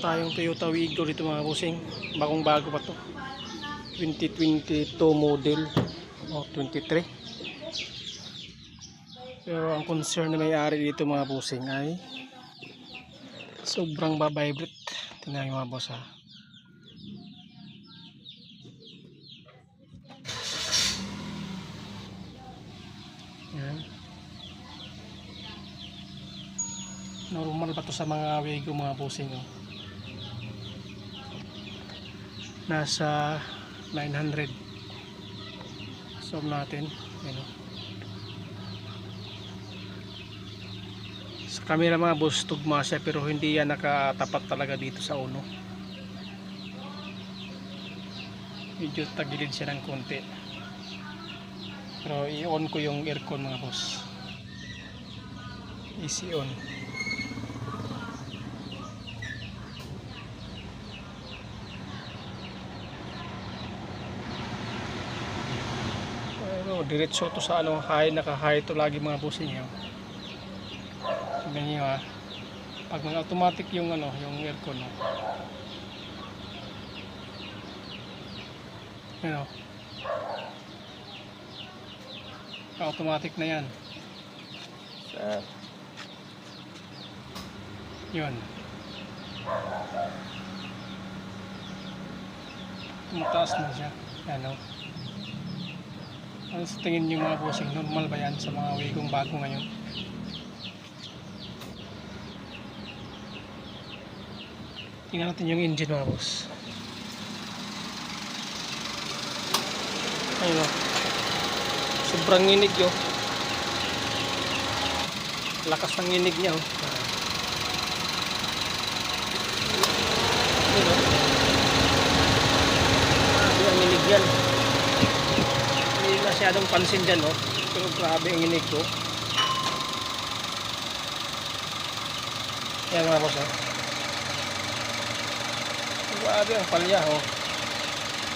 meron tayong Toyota Wigo dito mga busing. Bagong bago pa to. 2022 model. O 23. Pero ang concern na may-ari dito mga busing ay sobrang babibrate. Tingnan mga boss ha. Yan. Normal pa to sa mga Wigo mga busing. Oh. Nasa 900. Zoom natin. Yan, oh. Sa camera mga boss, tugma siya pero hindi yan nakatapat talaga dito sa uno. Medyo tagilid siya ng konti. Pero i-on ko yung aircon mga boss. Easy on. Ano, diretso to sa ano, high, naka-high to lagi mga boss niyo. Tingnan niyo ha. Pag mga automatic yung ano, yung aircon no. Ano? Automatic na yan. Sa Yun. Tumataas na siya. Ano? Ano sa tingin niyo mga bossing? Normal ba yan sa mga wigong bago ngayon? Tingnan natin yung engine mga boss. Ayun o. Sobrang inig yun. Lakas ng inig niya oh. Ayun o. Grabe ang inig yan. Masyadong pansin dyan oh. Pero grabe ang inig ko. Yan mga boss oh. Grabe ang palya oh.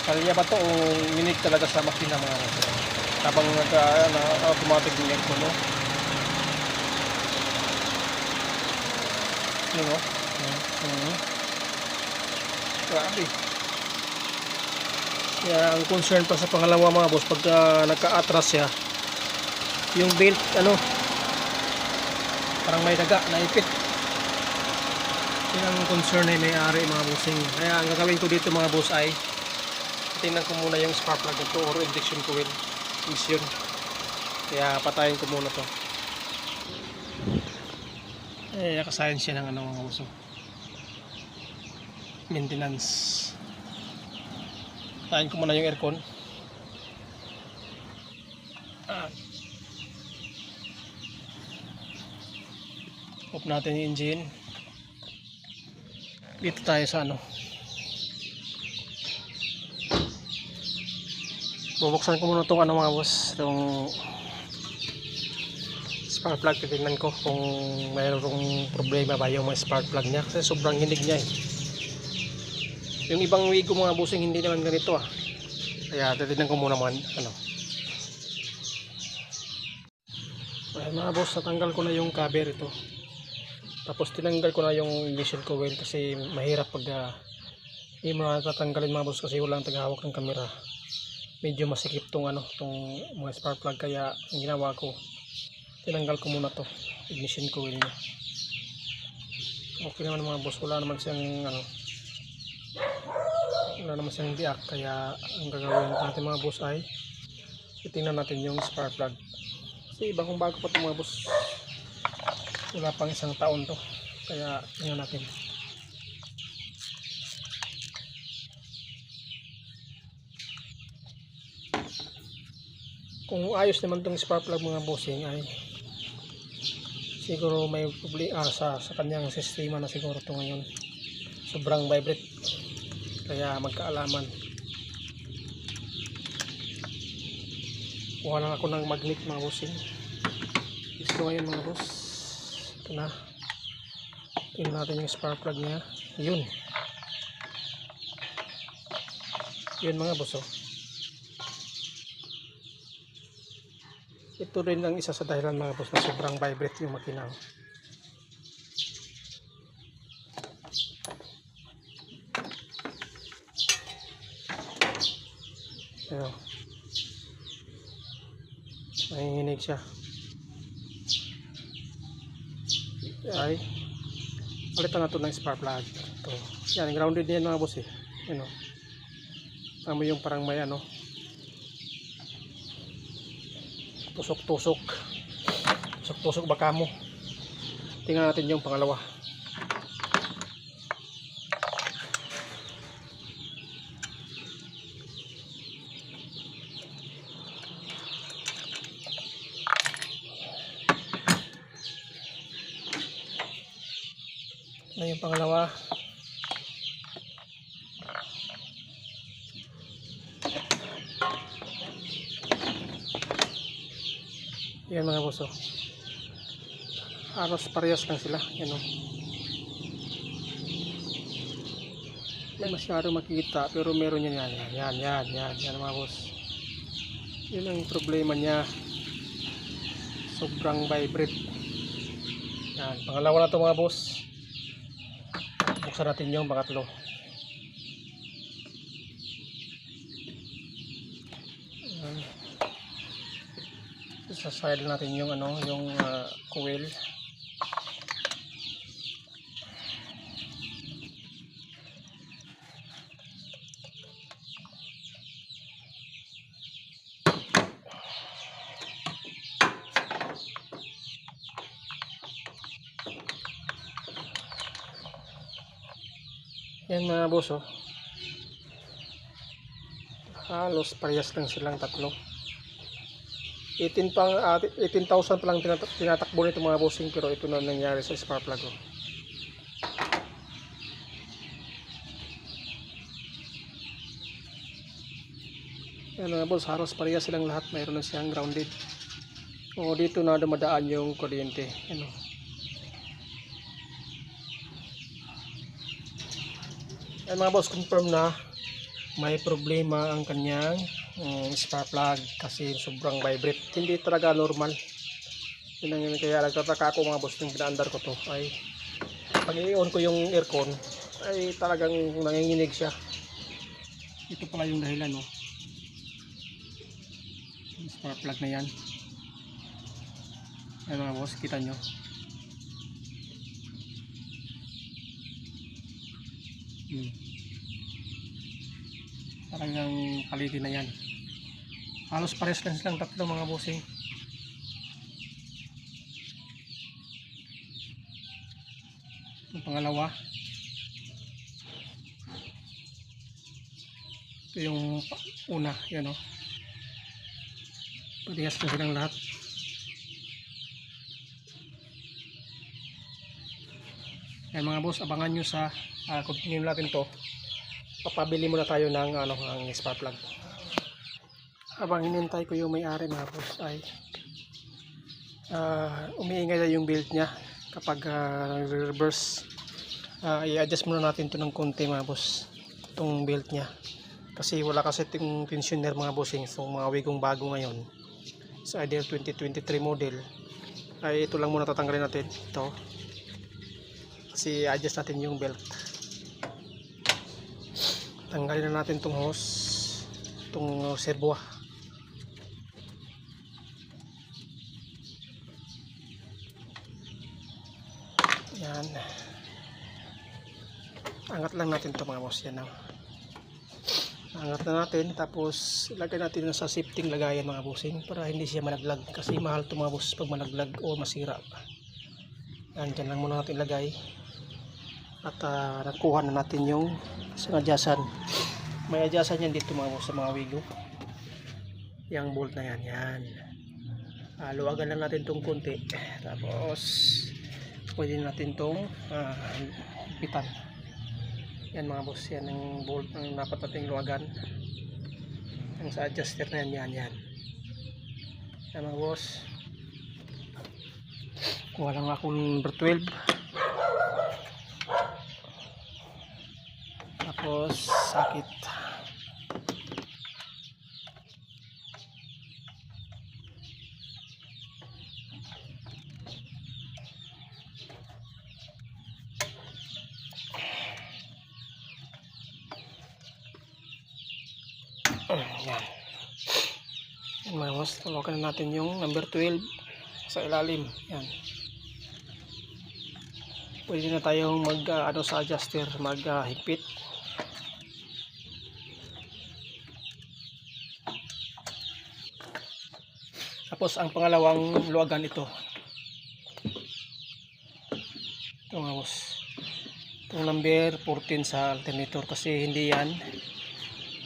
Palya ba to o minig talaga sa makina mga boss Habang nagka na, automatic yung aircon no. Yun oh. Mm. Grabe. Kaya ang concern pa sa pangalawa mga boss pagka nagka-atras siya yung belt ano parang may daga naipit. Yun ang concern ay may-ari mga bossing kaya ang gagawin ko dito mga boss ay tingnan ko muna yung spark plug ito or injection coil ignition kaya patayin ko muna to. Eh nakasayan siya ng ano mga boss oh. maintenance patayin ko muna yung aircon. Ah. off natin yung engine. Dito tayo sa ano. Bubuksan ko muna itong ano mga boss. Itong spark plug. Titignan ko kung mayroong problema ba yung mga spark plug niya. Kasi sobrang hinig niya eh yung ibang wigo mga bossing hindi naman ganito ah. Kaya titignan ko muna mga ano. Ayan mga boss natanggal ko na yung cover ito. Tapos tinanggal ko na yung ignition coil kasi mahirap pag uh, mo na tatanggalin mga boss kasi walang tagahawak ng camera. Medyo masikip tong ano tong mga spark plug kaya ang ginawa ko tinanggal ko muna to ignition coil niya okay naman mga boss wala naman siyang ano wala naman siyang diak kaya ang gagawin natin mga boss ay titingnan natin yung spark plug. Kasi ibang bago pa ito mga boss. Wala pang isang taon to kaya tingnan natin. Kung ayos naman tong spark plug mga bossing ay siguro may problema ah, sa, sa kanyang sistema na siguro to ngayon. Sobrang vibrate kaya magkaalaman. Kuha lang ako ng magnet mga bossing. Gusto ngayon mga boss. Ito na. Tingnan natin yung spark plug niya. Yun. Yun mga boss oh. Ito rin ang isa sa dahilan mga boss na sobrang vibrate yung makina siya. Ay, palitan na ito ng spark plug. Ito. Yan, grounded yan mga boss eh. Yan o. Tama yung parang may ano. Tusok-tusok. Tusok-tusok baka mo. Tingnan natin yung pangalawa. Ano yung pangalawa? Yan mga boso. Halos parehas lang sila. Yan o. Hindi masyado makita pero meron yan yan. Yan, yan, yan, yan, yan mga boss. Yun ang problema niya. Sobrang vibrate. Yan, pangalawa na to mga boss. Buksan natin yung pangatlo. Yan. Sa side natin yung ano, yung ah, coil. Yan mga boss oh. Halos parehas lang silang tatlo. 18 pang ah, 18,000 pa lang tinatak tinatakbo nito mga bossing pero ito na nangyari sa spark plug oh. Yan mga boss, halos parehas silang lahat. Mayroon na siyang grounded. O dito na dumadaan yung kuryente. Ano? Yan mga boss, confirm na may problema ang kanyang um, spark plug kasi sobrang vibrate. Hindi talaga normal. Yun ang yun, kaya nagtataka ako mga boss nung pinaandar ko to ay pag i-on ko yung aircon ay talagang nanginginig siya. Ito pala yung dahilan no. Yung spark plug na yan. Ayan mga boss, kita nyo. Hmm. Talagang kaliti na yan. Halos pares lang silang tatlo mga bossing. Yung pangalawa. Ito yung una, yan o. Parehas na silang lahat. Yan mga boss, abangan nyo sa uh, continue natin to. Papabili muna tayo ng ano, ng spark plug. Habang hinintay ko yung may-ari mga boss ay uh, umiingay na yung build niya kapag uh, reverse. Uh, i-adjust muna natin to ng konti mga boss itong build niya. Kasi wala kasi itong tensioner mga bossing so mga wigong bago ngayon. Sa Ideal 2023 model ay ito lang muna tatanggalin natin. Ito kasi adjust natin yung belt. Tanggalin na natin tong hose. Tong servo yan. Angat lang natin to mga boss. Yan oh. angat na natin. Tapos ilagay natin na sa safety lagayan mga bossing para hindi siya malaglag. Kasi mahal to mga boss pag malaglag o masira. Yan dyan lang muna natin ilagay at uh, nakuha na natin yung isang adyasan. May adyasan yan dito mga sa mga wigo yung bolt na yan yan. Uh, luwagan lang natin tong konti. Tapos pwede natin tong uh, yan mga boss yan ang bolt ang dapat nating luwagan. Ang sa adjuster na yan yan yan. Yan mga boss. Kuha lang akong number 12 tapos sakit Yan. Yan mga tawagan na natin yung number 12 sa ilalim. Yan. Pwede na tayong mag ah, ano sa adjuster, mag ah, higpit. Tapos ang pangalawang luwagan ito. Ito nga boss. Itong number 14 sa alternator kasi hindi yan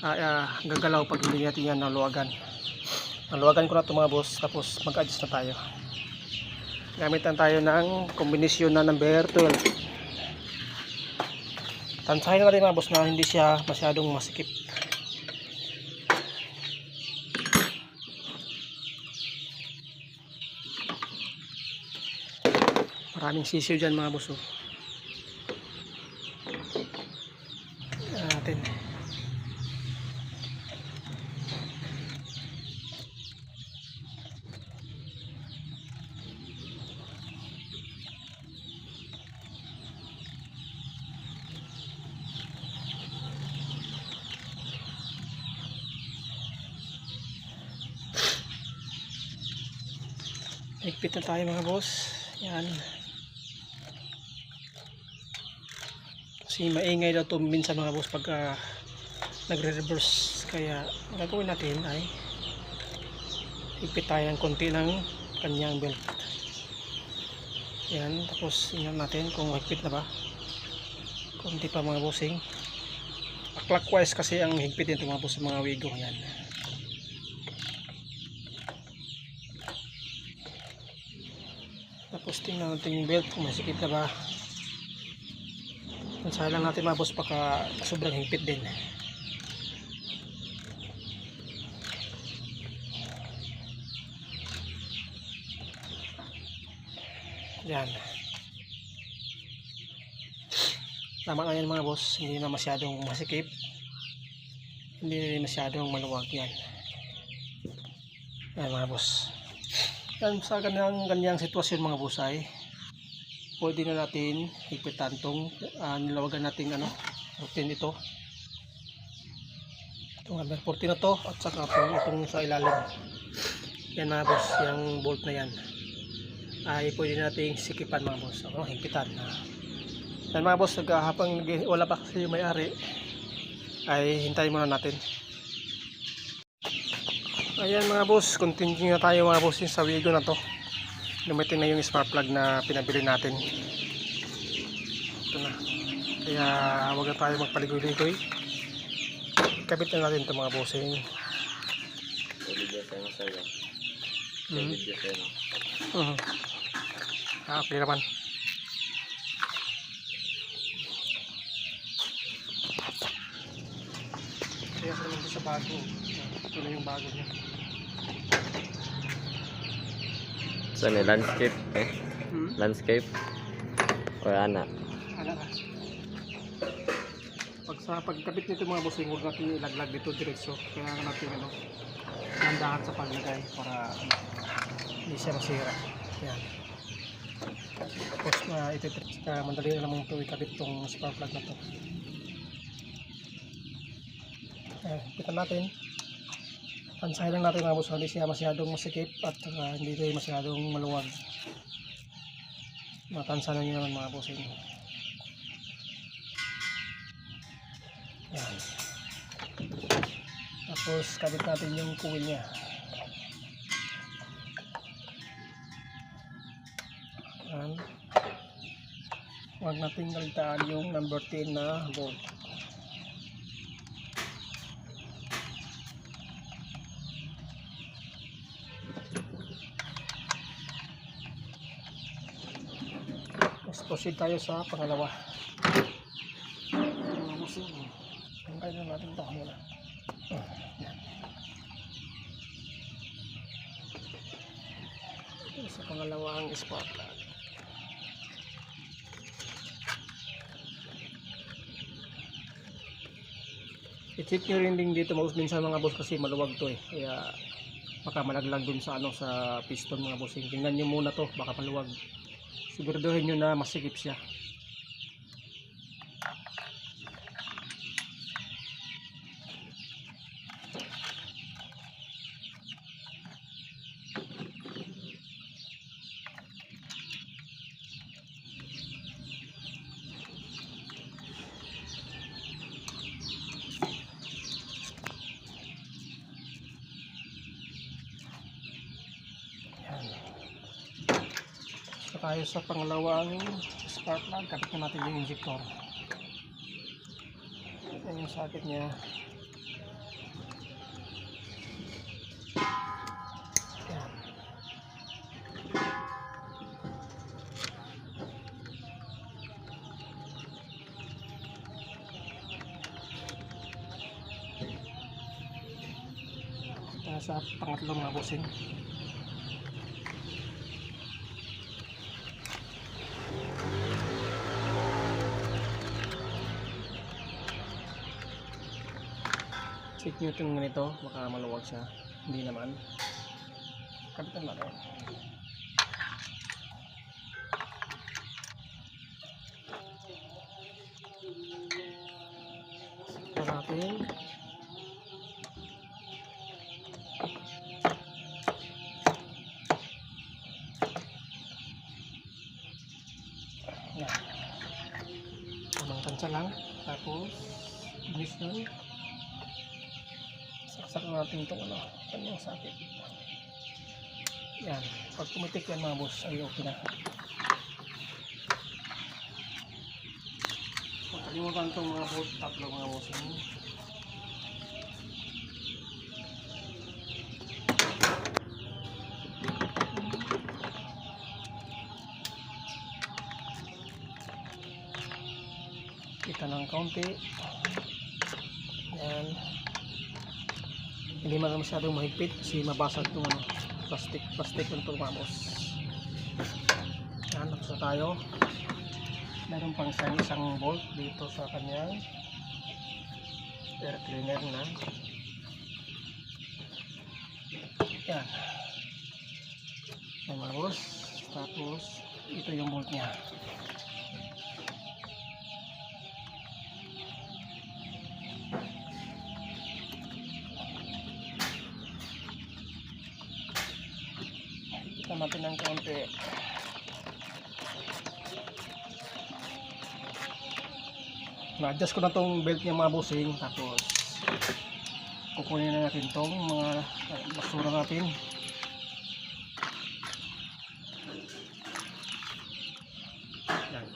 ah, ah, gagalaw pag hindi natin yan naluwagan. Naluwagan ko na ito mga boss tapos mag-adjust na tayo. Gamitan tayo ng kombinasyon na number 12. Tansahin natin mga boss na hindi siya masyadong masikip. Maraming sisiyo dyan mga boss. Oh. Natin. Higpit na tayo mga boss. Yan. Kasi maingay daw to minsan mga boss pag ah, nagre-reverse. Kaya gagawin natin ay higpit tayo ng konti ng kanyang belt. Yan. Tapos tingnan natin kung higpit na ba. Konti pa mga bossing. Clockwise kasi ang higpit nito mga boss sa mga wigo. Yan. Tapos tingnan natin yung belt kung masikip na ba. Lang natin mga boss baka sobrang higpit din. Yan. Tama na yan mga boss. Hindi na masyadong masikip. Hindi rin masyadong maluwag yan. Yan mga boss. Yan, sa ganyang, ganyang sitwasyon mga busay, pwede na natin higpitan tong ah, nilawagan nating ano, routine ito. Itong number 14 na to at saka po itong sa ilalim. Yan mga boss, yung bolt na yan ay pwede nating sikipan mga boss. Ano, higpitan. Yan mga boss, habang wala pa kasi yung may-ari, ay hintayin muna natin. Ayan mga boss, continue na tayo mga boss sa Wigo na to. Lumitin na yung spark plug na pinabili natin. Ito na. Kaya huwag na tayo magpaligoy-ligoy. Kabit na natin ito mga bossing. Mga mga. Mhm. Ah, okay naman. Kaya sa ito sa bago. Ito na yung bago niya. Saan eh? Landscape? Eh? Hmm? Landscape? O ana? Ala ka. Pag sa pagkabit nito mga bossing, huwag natin ilaglag dito diretso. Kaya natin ano, nandahan sa paglagay para ano, hindi siya masira. Yan. Tapos na ito, uh, madali na namang ito ikabit tong spark plug na to. Ayan, kita natin. Pansahin lang natin mga boss, hindi siya masyadong masikip at uh, hindi rin masyadong maluwag. Matansahan nyo naman mga bossing. Yan. Tapos kabit natin yung coil niya. Yan. Huwag natin kaligtaan yung number 10 na bolt. Proceed tayo sa pangalawa. Tanggal na natin ito muna. Yan. Ito sa pangalawang plug. I-check nyo rin din dito mga minsan mga boss kasi maluwag to eh. Kaya baka malaglag dun sa ano sa piston mga bossing. Tingnan nyo muna to baka maluwag. Siguraduhin nyo na masikip siya. Sa pangalawang spark plug. Kapit na natin yung injector. Yan yung socket niya. Yan. Tayo sa pangatlong mga bossing. Check Newton ganito, baka maluwag siya. Hindi naman. Kapitan natin. Natin. Yan. Tamang tansya lang. Tapos, bilis lang saksak natin itong ano, kanyang sakit. Yan. Pag pumitik yan mga boss, ay okay na. Huwag kalimutan itong mga bolt, tatlo mga boss. Kita ng kaunti. Yan hindi man masyadong mahigpit kasi mabasag itong ano, plastic plastic ng itong mamos yan tapos tayo. Meron pang isang isang bolt dito sa kanyang air cleaner na. Yan. Boss. Tapos ito yung bolt niya natin ng konti. Na-adjust ko na tong belt niya mga bossing. Tapos, kukunin na natin tong mga uh, basura natin. Yan.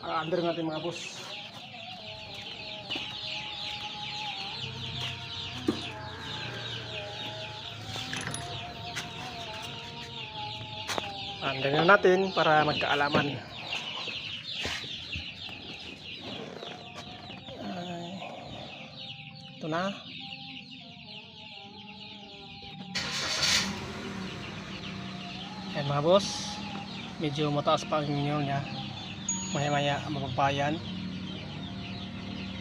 Ah, under natin mga boss. Under na natin para magkaalaman. Ay, ito na. Ayan mga boss. Medyo mataas pa ang inyo niya. Maya maya mapapayan.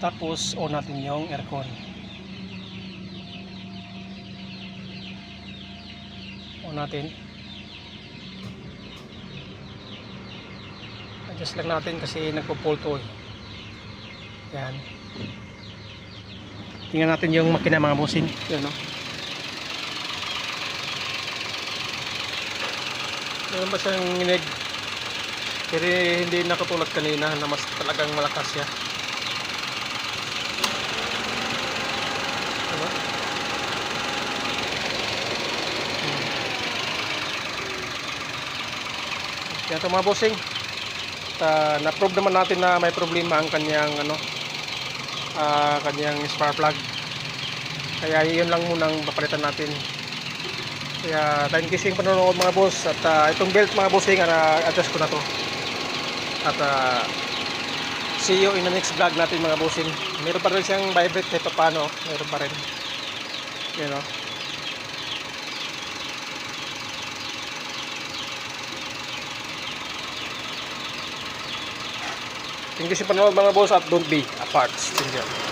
Tapos on natin yung aircon. On natin. Adjust lang natin kasi nagpo-pulto eh. Yan. Tingnan natin yung makina mga bossing. Yan no. Meron ba siyang inig? Pero hindi nakatulad kanina na mas talagang malakas siya. Diba? Hmm. Kaya ito mga bossing uh, na-prove naman natin na may problema ang kanyang ano ah, kanyang spark plug. Kaya yun lang munang papalitan natin. Kaya sa inyong panonood mga boss at ah, itong belt mga bossing uh, adjust ko na to. At ah, see you in the next vlog natin mga bossing meron pa rin siyang vibrate kahit paano meron pa rin. You know Thank you sa panonood mga boss at don't be apart. Still